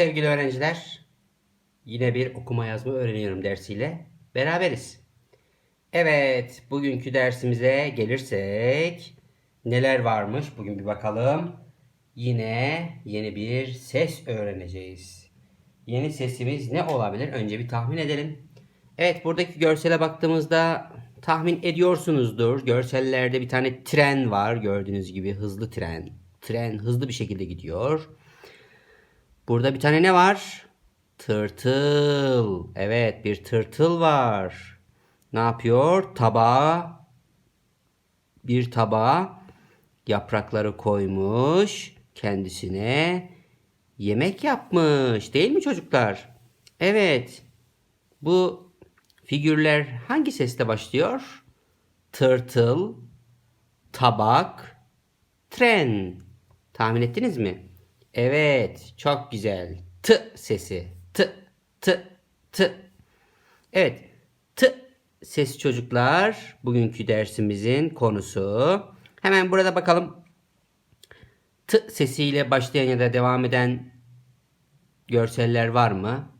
sevgili öğrenciler. Yine bir okuma yazma öğreniyorum dersiyle beraberiz. Evet, bugünkü dersimize gelirsek neler varmış bugün bir bakalım. Yine yeni bir ses öğreneceğiz. Yeni sesimiz ne olabilir? Önce bir tahmin edelim. Evet, buradaki görsele baktığımızda tahmin ediyorsunuzdur. Görsellerde bir tane tren var. Gördüğünüz gibi hızlı tren. Tren hızlı bir şekilde gidiyor. Burada bir tane ne var? Tırtıl. Evet bir tırtıl var. Ne yapıyor? Tabağa bir tabağa yaprakları koymuş. Kendisine yemek yapmış. Değil mi çocuklar? Evet. Bu figürler hangi sesle başlıyor? Tırtıl, tabak, tren. Tahmin ettiniz mi? Evet, çok güzel. T sesi. T, t, t. Evet, t sesi çocuklar. Bugünkü dersimizin konusu. Hemen burada bakalım. T sesiyle başlayan ya da devam eden görseller var mı?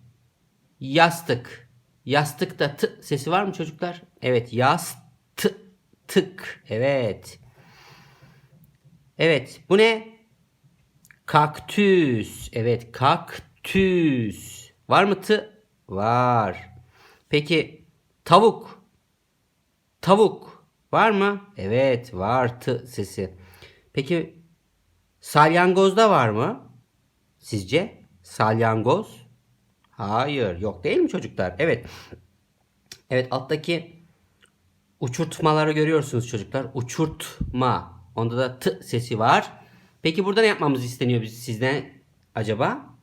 Yastık. Yastıkta t sesi var mı çocuklar? Evet, yastık. Evet. Evet, bu ne? Kaktüs. Evet kaktüs. Var mı tı? Var. Peki tavuk. Tavuk. Var mı? Evet var tı sesi. Peki salyangozda var mı? Sizce? Salyangoz? Hayır. Yok değil mi çocuklar? Evet. Evet alttaki uçurtmaları görüyorsunuz çocuklar. Uçurtma. Onda da t sesi var. Peki burada ne yapmamız isteniyor biz sizden acaba?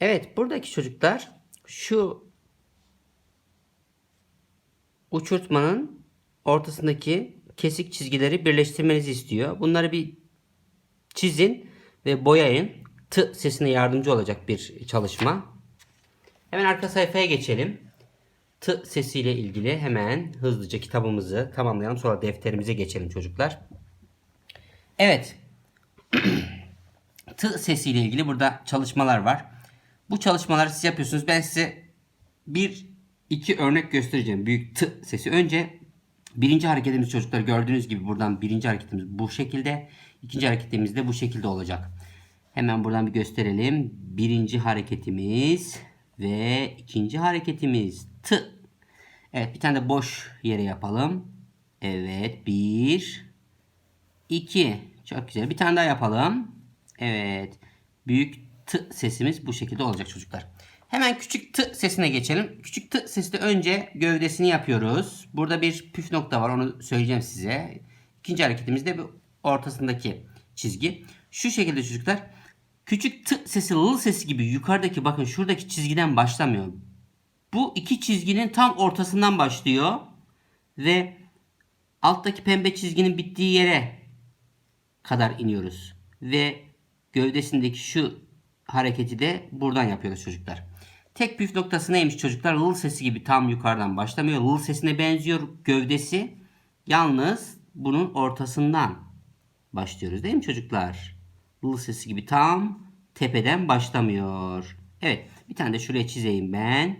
Evet buradaki çocuklar şu uçurtmanın ortasındaki kesik çizgileri birleştirmenizi istiyor. Bunları bir çizin ve boyayın. T sesine yardımcı olacak bir çalışma. Hemen arka sayfaya geçelim. T sesiyle ilgili hemen hızlıca kitabımızı tamamlayalım. Sonra defterimize geçelim çocuklar. Evet. T sesiyle ilgili burada çalışmalar var. Bu çalışmaları siz yapıyorsunuz. Ben size bir iki örnek göstereceğim. Büyük T sesi. Önce birinci hareketimiz çocuklar gördüğünüz gibi buradan birinci hareketimiz bu şekilde. ikinci hareketimiz de bu şekilde olacak. Hemen buradan bir gösterelim. Birinci hareketimiz ve ikinci hareketimiz T. Evet bir tane de boş yere yapalım. Evet bir, iki. Çok güzel. Bir tane daha yapalım. Evet. Büyük T sesimiz bu şekilde olacak çocuklar. Hemen küçük T sesine geçelim. Küçük T sesinde önce gövdesini yapıyoruz. Burada bir püf nokta var. Onu söyleyeceğim size. İkinci hareketimiz de bu ortasındaki çizgi. Şu şekilde çocuklar. Küçük T sesi L sesi gibi yukarıdaki bakın şuradaki çizgiden başlamıyor. Bu iki çizginin tam ortasından başlıyor. Ve alttaki pembe çizginin bittiği yere kadar iniyoruz. Ve gövdesindeki şu hareketi de buradan yapıyoruz çocuklar. Tek püf noktası neymiş çocuklar? L sesi gibi tam yukarıdan başlamıyor. L sesine benziyor gövdesi. Yalnız bunun ortasından başlıyoruz değil mi çocuklar? L sesi gibi tam tepeden başlamıyor. Evet bir tane de şuraya çizeyim ben.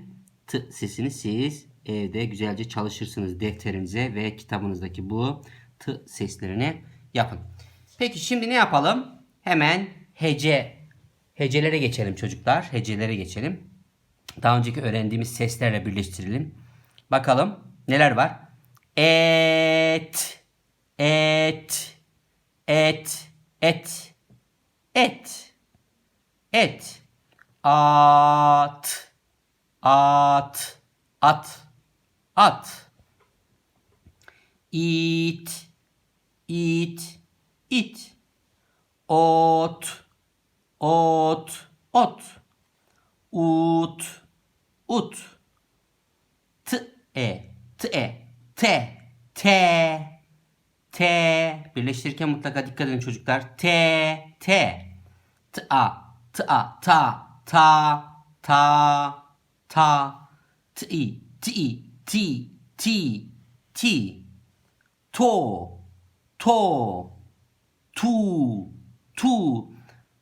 T sesini siz evde güzelce çalışırsınız defterinize ve kitabınızdaki bu t seslerini yapın. Peki şimdi ne yapalım? Hemen hece. Hecelere geçelim çocuklar. Hecelere geçelim. Daha önceki öğrendiğimiz seslerle birleştirelim. Bakalım neler var? Et, et, et, et, et, et, at, at, at, at, it, it, it, ot, ot, ot, ut, ut, t, e, t, e, te, te, te. Birleştirirken mutlaka dikkat edin çocuklar. Te, te, t, a, t, a, ta, ta, ta, ta, t, i, t, i, ti, ti, ti, to, to, tu, tu.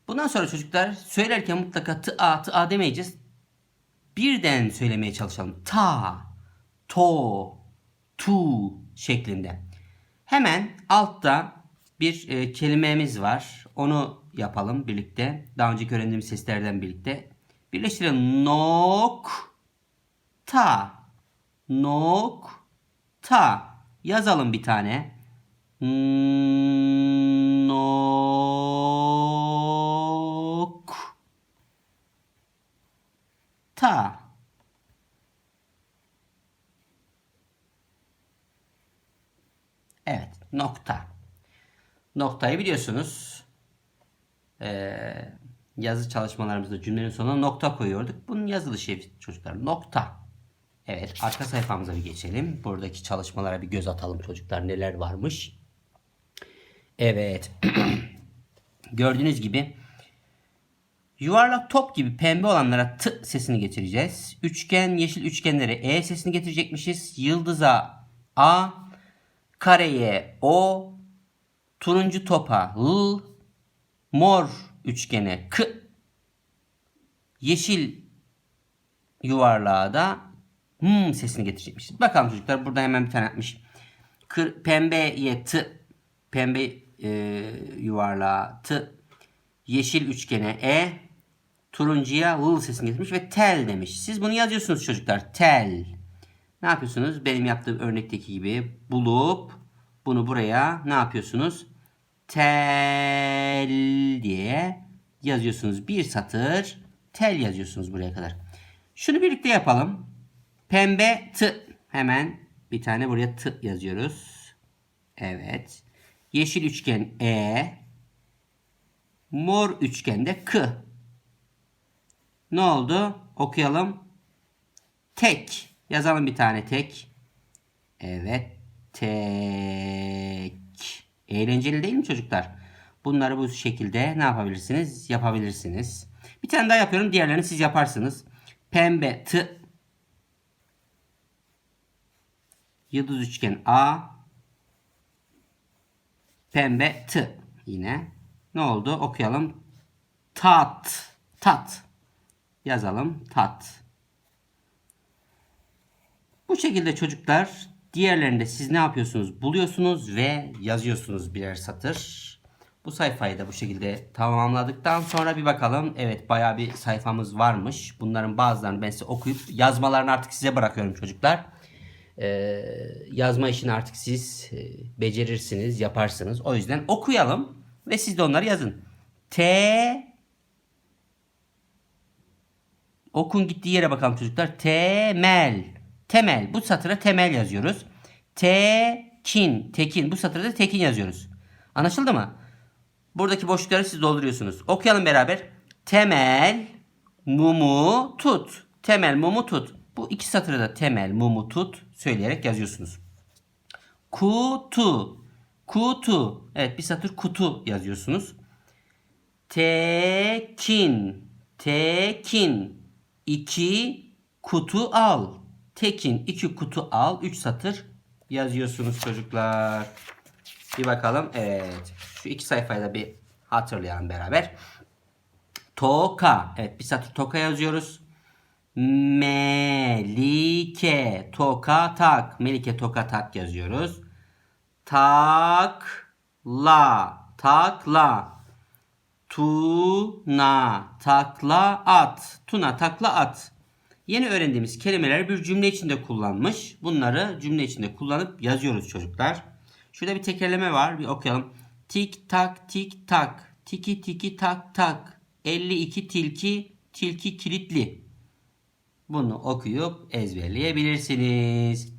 Bundan sonra çocuklar söylerken mutlaka tı a tı a demeyeceğiz. Birden söylemeye çalışalım. Ta, to, tu şeklinde. Hemen altta bir e, kelimemiz var. Onu yapalım birlikte. Daha önceki öğrendiğimiz seslerden birlikte. Birleştirelim. Nok, ta, nok, ta. Yazalım bir tane. Nok, ta. Evet, nokta. Noktayı biliyorsunuz. Ee, yazı çalışmalarımızda cümlenin sonuna nokta koyuyorduk. Bunun yazılışı çocuklar. Nokta. Evet, arka sayfamıza bir geçelim. Buradaki çalışmalara bir göz atalım çocuklar. Neler varmış. Evet. Gördüğünüz gibi yuvarlak top gibi pembe olanlara t sesini getireceğiz. Üçgen, yeşil üçgenlere e sesini getirecekmişiz. Yıldıza a, kareye o, turuncu topa l, mor üçgene k, yeşil yuvarlığa da hmm sesini getirecekmişiz. Bakalım çocuklar burada hemen bir tane yapmış. Kır, pembeye t, pembe e, yuvarlığa t, yeşil üçgene e, turuncuya l sesini getirmiş ve tel demiş. Siz bunu yazıyorsunuz çocuklar. Tel. Ne yapıyorsunuz? Benim yaptığım örnekteki gibi bulup bunu buraya ne yapıyorsunuz? Tel diye yazıyorsunuz. Bir satır tel yazıyorsunuz buraya kadar. Şunu birlikte yapalım. Pembe t. Hemen bir tane buraya t yazıyoruz. Evet. Yeşil üçgen e. Mor üçgende k. Ne oldu? Okuyalım. Tek. Yazalım bir tane tek. Evet. Tek. Eğlenceli değil mi çocuklar? Bunları bu şekilde ne yapabilirsiniz? Yapabilirsiniz. Bir tane daha yapıyorum. Diğerlerini siz yaparsınız. Pembe t. Yıldız üçgen A. Pembe t. Yine. Ne oldu? Okuyalım. Tat. Tat. Yazalım. Tat. Bu şekilde çocuklar diğerlerinde siz ne yapıyorsunuz? Buluyorsunuz ve yazıyorsunuz birer satır. Bu sayfayı da bu şekilde tamamladıktan sonra bir bakalım. Evet bayağı bir sayfamız varmış. Bunların bazılarını ben size okuyup yazmalarını artık size bırakıyorum çocuklar. Ee, yazma işini artık siz e, becerirsiniz, yaparsınız. O yüzden okuyalım ve siz de onları yazın. T Okun gittiği yere bakalım çocuklar. Temel. Temel. Bu satıra temel yazıyoruz. Tekin. Tekin. Bu satıra da tekin yazıyoruz. Anlaşıldı mı? Buradaki boşlukları siz dolduruyorsunuz. Okuyalım beraber. Temel mumu tut. Temel mumu tut. Bu iki satırı da temel mumu tut söyleyerek yazıyorsunuz. Kutu. Kutu. Evet bir satır kutu yazıyorsunuz. Tekin. Tekin. İki kutu al. Tekin iki kutu al. Üç satır yazıyorsunuz çocuklar. Bir bakalım. Evet. Şu iki sayfayı da bir hatırlayalım beraber. Toka. Evet bir satır toka yazıyoruz. Melike. Toka tak. Melike toka tak yazıyoruz. Takla. Takla. Tuna. Takla at. Tuna takla at. Yeni öğrendiğimiz kelimeleri bir cümle içinde kullanmış. Bunları cümle içinde kullanıp yazıyoruz çocuklar. Şurada bir tekerleme var. Bir okuyalım. Tik tak tik tak. Tiki tiki tak tak. 52 tilki. Tilki kilitli. Bunu okuyup ezberleyebilirsiniz.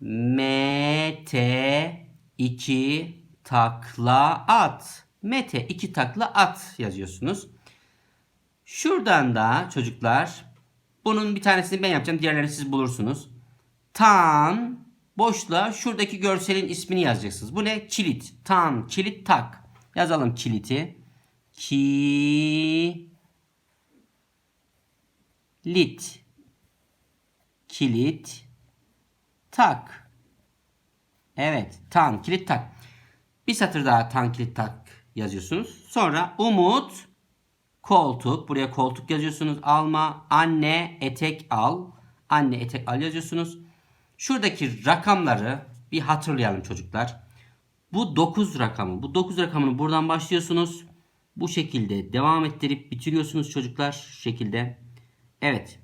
Mete iki takla at. Mete iki takla at yazıyorsunuz. Şuradan da çocuklar bunun bir tanesini ben yapacağım. Diğerlerini siz bulursunuz. Tan boşluğa şuradaki görselin ismini yazacaksınız. Bu ne? Kilit. Tan, kilit tak. Yazalım kiliti. Ki lit kilit tak. Evet, tan kilit tak. Bir satır daha tan kilit tak yazıyorsunuz. Sonra Umut koltuk. Buraya koltuk yazıyorsunuz. Alma. Anne etek al. Anne etek al yazıyorsunuz. Şuradaki rakamları bir hatırlayalım çocuklar. Bu 9 rakamı. Bu 9 rakamını buradan başlıyorsunuz. Bu şekilde devam ettirip bitiriyorsunuz çocuklar. Şu şekilde. Evet.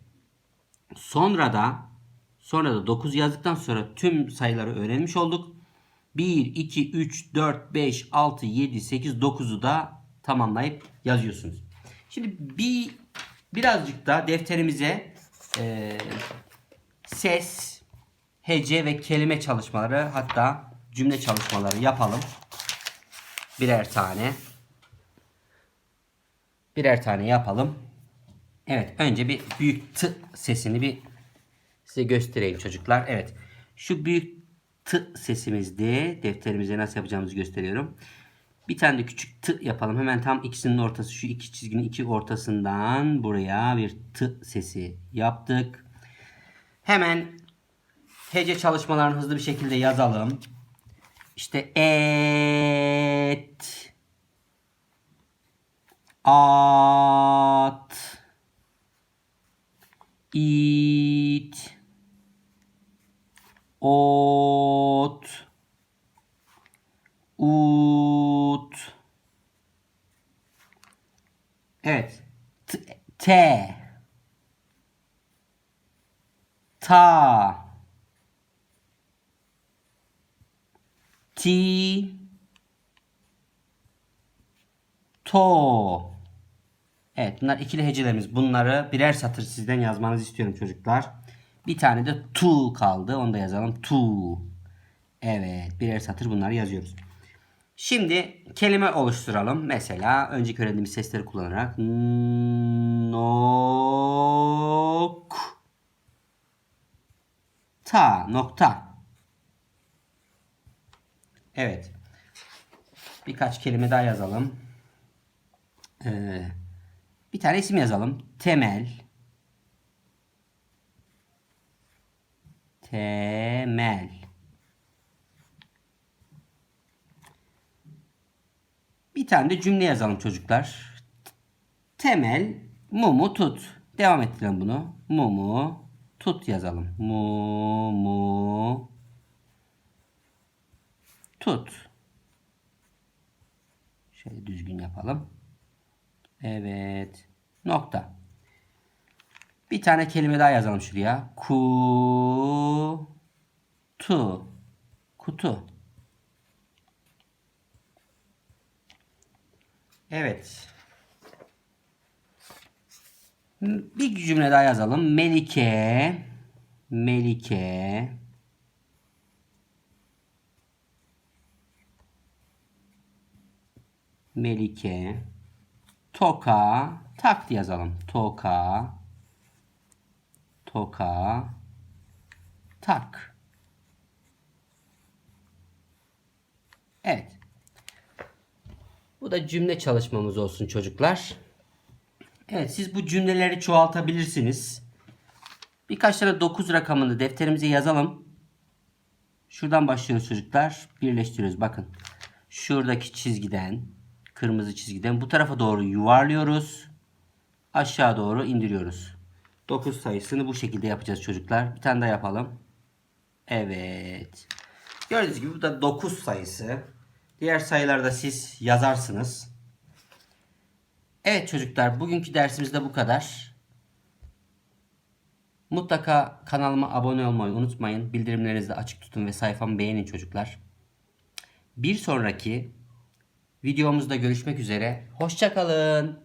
Sonra da sonra da 9 yazdıktan sonra tüm sayıları öğrenmiş olduk. 1, 2, 3, 4, 5, 6, 7, 8, 9'u da tamamlayıp yazıyorsunuz. Şimdi bir birazcık da defterimize e, ses, hece ve kelime çalışmaları hatta cümle çalışmaları yapalım. Birer tane. Birer tane yapalım. Evet önce bir büyük t sesini bir size göstereyim çocuklar. Evet şu büyük t sesimizdi. Defterimize nasıl yapacağımızı gösteriyorum. Bir tane de küçük t yapalım. Hemen tam ikisinin ortası şu iki çizginin iki ortasından buraya bir t sesi yaptık. Hemen hece çalışmalarını hızlı bir şekilde yazalım. İşte et at it ot ut evet T, te ta ti to Evet bunlar ikili hecelerimiz. Bunları birer satır sizden yazmanızı istiyorum çocuklar. Bir tane de tu kaldı. Onu da yazalım. Tu. Evet birer satır bunları yazıyoruz. Şimdi kelime oluşturalım. Mesela önceki öğrendiğimiz sesleri kullanarak nok ta nokta. Evet. Birkaç kelime daha yazalım. Ee, bir tane isim yazalım. Temel. Temel. Bir tane de cümle yazalım çocuklar. Temel mumu tut. Devam ettirelim bunu. Mumu tut yazalım. Mumu tut. Şöyle düzgün yapalım. Evet. Nokta. Bir tane kelime daha yazalım şuraya. Ku tu kutu. Evet. Bir cümle daha yazalım. Melike Melike Melike Toka tak yazalım. Toka Toka tak. Evet. Bu da cümle çalışmamız olsun çocuklar. Evet siz bu cümleleri çoğaltabilirsiniz. Birkaç tane 9 rakamını defterimize yazalım. Şuradan başlıyoruz çocuklar. Birleştiriyoruz bakın. Şuradaki çizgiden kırmızı çizgiden bu tarafa doğru yuvarlıyoruz. Aşağı doğru indiriyoruz. 9 sayısını bu şekilde yapacağız çocuklar. Bir tane daha yapalım. Evet. Gördüğünüz gibi bu da 9 sayısı. Diğer sayılarda siz yazarsınız. Evet çocuklar bugünkü dersimiz de bu kadar. Mutlaka kanalıma abone olmayı unutmayın. Bildirimlerinizi de açık tutun ve sayfamı beğenin çocuklar. Bir sonraki videomuzda görüşmek üzere. Hoşçakalın.